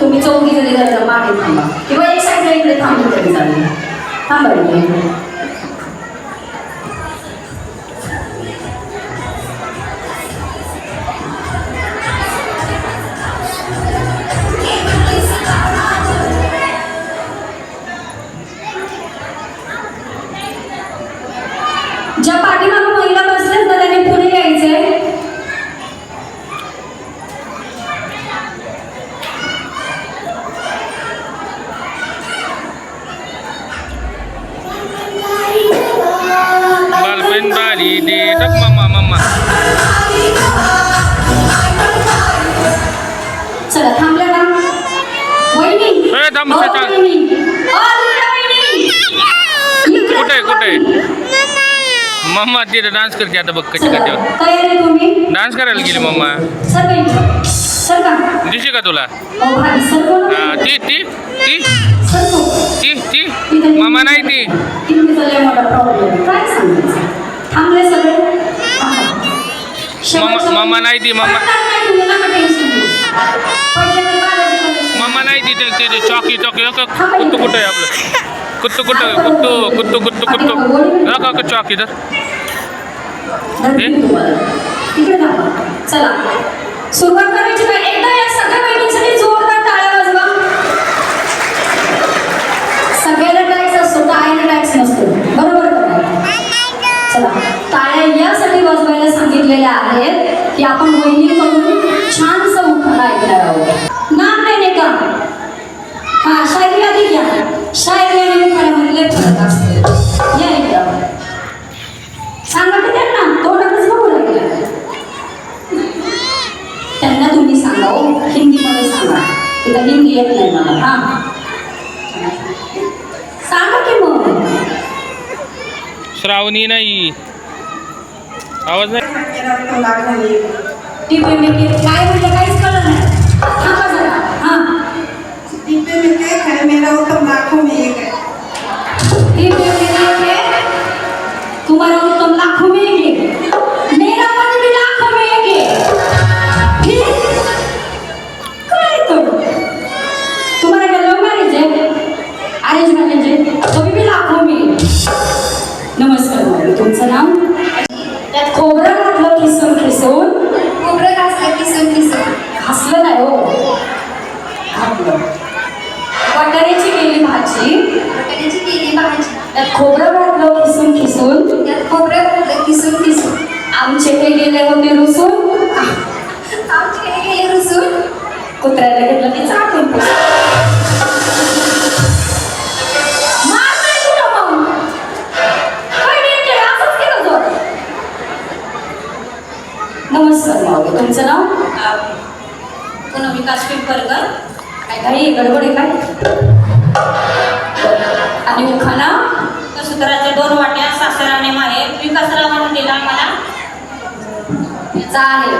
तुम्ही चौघी जरी जाता मागे थांबा. किंवा एक साईडला इकडे थांबून तरी चालेल? थांबा मम्मा तिथे डान्स करते आता बघ कशी करते डान्स करायला गेली मम्मा. सर का? तुला? ती ती ती. ती ती. मम्मा नाही ती. मम्मा नाही ती, मम्मा. मम्मा नाही ती ते- ते ते चॉकी चॉकी का? कुत्तू कुठं आहे आपलं? कुत्तू कुठं कुत्तू कुत्तू कुत्तू कुत्तू। हो का का चॉकी इधर? धरते मी तुम्हाला. इकडे थांबा. चला सुरुवात करायची एकदा या सगळ्या बहिणींसाठी जोरदार टाळ्या वाजवा. सगळ्याला टॅक्स असतो तर आईला टॅक्स नसतो. बरोबर? चला. टाळ्या यासाठी वाजवायला सांगितलेल्या आहेत की आपण वहिनीकडून छानसं उखाणा ऐकणार आहोत. नाम नाही का? हा शायरी आधी घ्या. शायरी आणि असतो या एकदा सांगा की त्यांना तोंडातच बघू लागले. त्यांना तुम्ही सांगा हो हिंदीमध्ये सांगा. तिथं हिंदी येत नाही मला. हा. सांगा की मग. श्रावणी नाही. आवाज नाही. टिपे मिपे काय म्हणजे काहीच कळलं नाही. थांबा जरा. हा. मेरा एक है आमचे हे गेले होते रुसून. आमचे हे गेले रुसून. कुत्र्याला घेतलं केलं जोर. नमस्कार मावळे तुमचं नाव? पुन्हा विकास पिंपरकर. काय काही गडबड आहे काय? आणि उखाणा? सूत्राचे दोन वाट्या सासराने माहेर विकासरावाने दिला मला याचा आहे.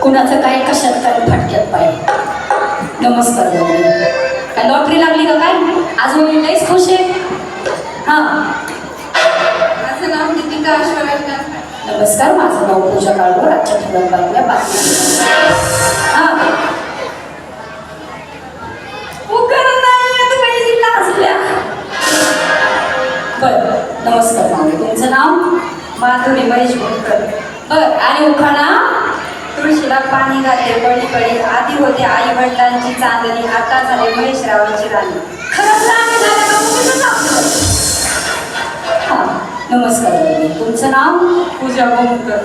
कुणाचं काय कशात काय फटक्यात पाहिजे नमस्कार काय लॉटरी लागली का काय? आज मी लईच खुश आहे. हां. माझं नाव दीपिका गावकर. नमस्कार माझं नाव पूजा काळवर आजच्या ठिकाण बातम्या बातम्या. हां. नमस्कार मावळे तुमचं नाव? माधुरी महेश बोलकर बरं आणि उखाणा? तुळशीला पाणी घातले बळी बळी आधी होते आई वडिलांची चांदणी आता झाले महेशरावांची राणी? हां नमस्कार. तुमचं नाव? पूजा गोमकर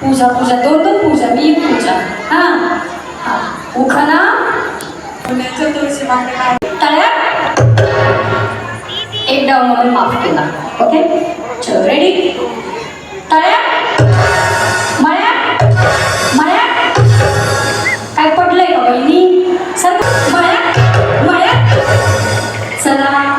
पूजा पूजा. दोन दोन पूजा मी पूजा. हां. हां. उखाणा? पुण्याच्या तुळशी मागे तळ्या? एक डाव म्हणून माफ केला. ओके? चलो रेडी तळ्या? काय पडलंय का बहिणी? सर मळ्या मळ्या चला.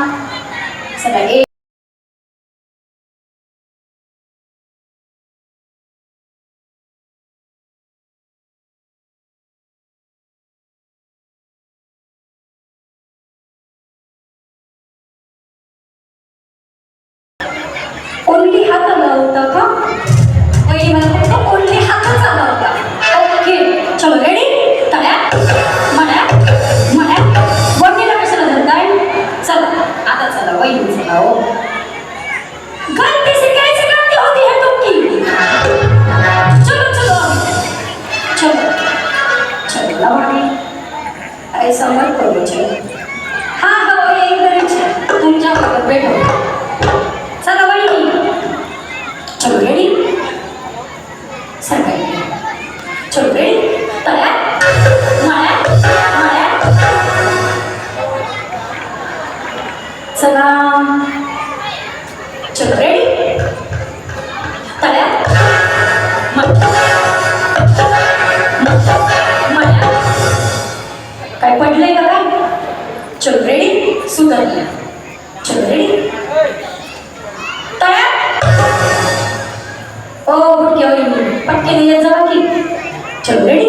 सुधारल्या. चंद्री तळ्यात. ओ बुटके वहिनी पटके निघत जावा की चंद्री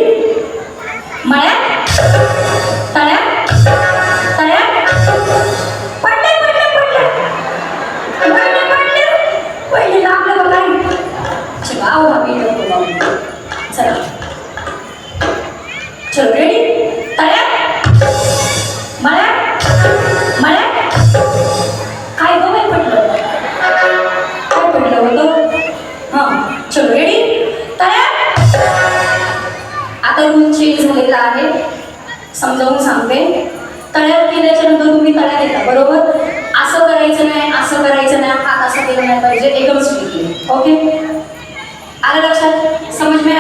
समजावून सांगते. तळ्यावर गेल्याच्यानंतर तुम्ही तळ्यात येता बरोबर? असं करायचं नाही असं करायचं नाही हात असं केलं नाही पाहिजे एकदम स्पीड ओके? आलं लक्षात? समज में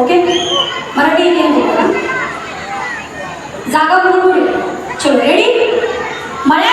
ओके? मराठी इंडियन घेतो ना जागा बरोबर चलो रेडी मला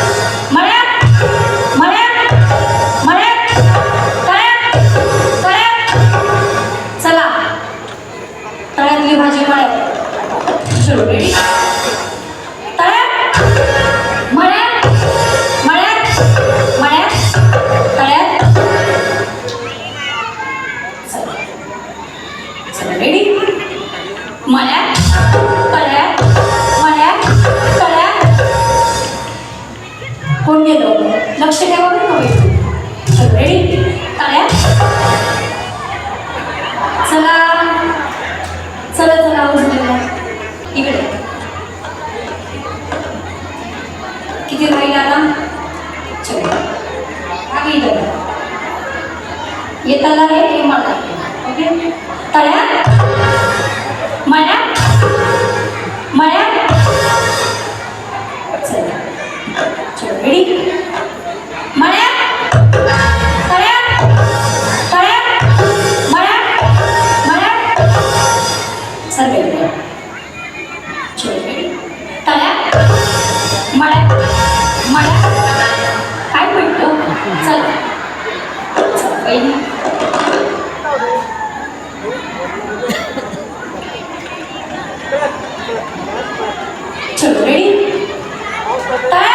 मळ्यात कळ्यात मळ्यात कळ्यात कोण लक्ष ठेवा बरं रेडी कळ्यात चला. चला चला इकडे. किती राहील आला चल. आगे येताला हे मला. ओके? तळ्या मळ्या? मळ्या? चला. चलो रेडी मळ्या? तळ्या तळ्या मळ्या? मळ्या? सर्व रेडी चलो रेडी तळ्या? मळ्या? मळ्या? काय म्हटलं चल. चल पहिली. Chửi. ready? Time.